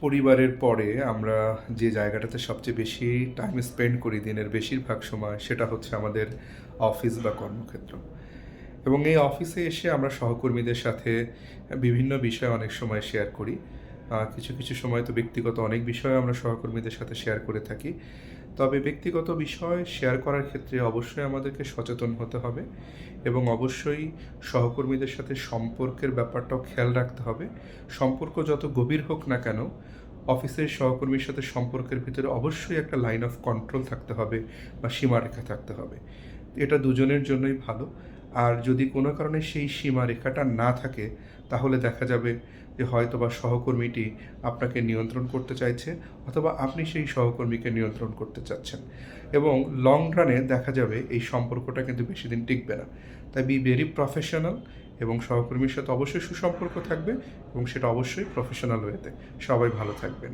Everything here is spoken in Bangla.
পরিবারের পরে আমরা যে জায়গাটাতে সবচেয়ে বেশি টাইম স্পেন্ড করি দিনের বেশিরভাগ সময়, সেটা হচ্ছে আমাদের অফিস বা কর্মক্ষেত্র। এবং এই অফিসে এসে আমরা সহকর্মীদের সাথে বিভিন্ন বিষয় অনেক সময় শেয়ার করি। কিছু কিছু সময় তো ব্যক্তিগত অনেক বিষয় আমরা সহকর্মীদের সাথে শেয়ার করে থাকি। তবে ব্যক্তিগত বিষয় শেয়ার করার ক্ষেত্রে অবশ্যই আমাদেরকে সচেতন হতে হবে এবং অবশ্যই সহকর্মীদের সাথে সম্পর্কের ব্যাপারটাও খেয়াল রাখতে হবে। সম্পর্ক যত গভীর হোক না কেন, অফিসের সহকর্মীর সাথে সম্পর্কের ভিতরে অবশ্যই একটা লাইন অফ কন্ট্রোল থাকতে হবে বা সীমারেখা থাকতে হবে। এটা দুজনের জন্যই ভালো। আর যদি কোনো কারণে সেই সীমারেখাটা না থাকে, তাহলে দেখা যাবে যে হয়তো বা সহকর্মীটি আপনাকে নিয়ন্ত্রণ করতে চাইছে অথবা আপনি সেই সহকর্মীকে নিয়ন্ত্রণ করতে চাচ্ছেন। এবং লং রানে দেখা যাবে এই সম্পর্কটা কিন্তু বেশি দিন টিকবে না। তাই বি ভেরি প্রফেশনাল এবং সহকর্মীর সাথে অবশ্যই সুসম্পর্ক থাকবে এবং সেটা অবশ্যই প্রফেশনাল ওয়েতে সবাই ভালো থাকবেন।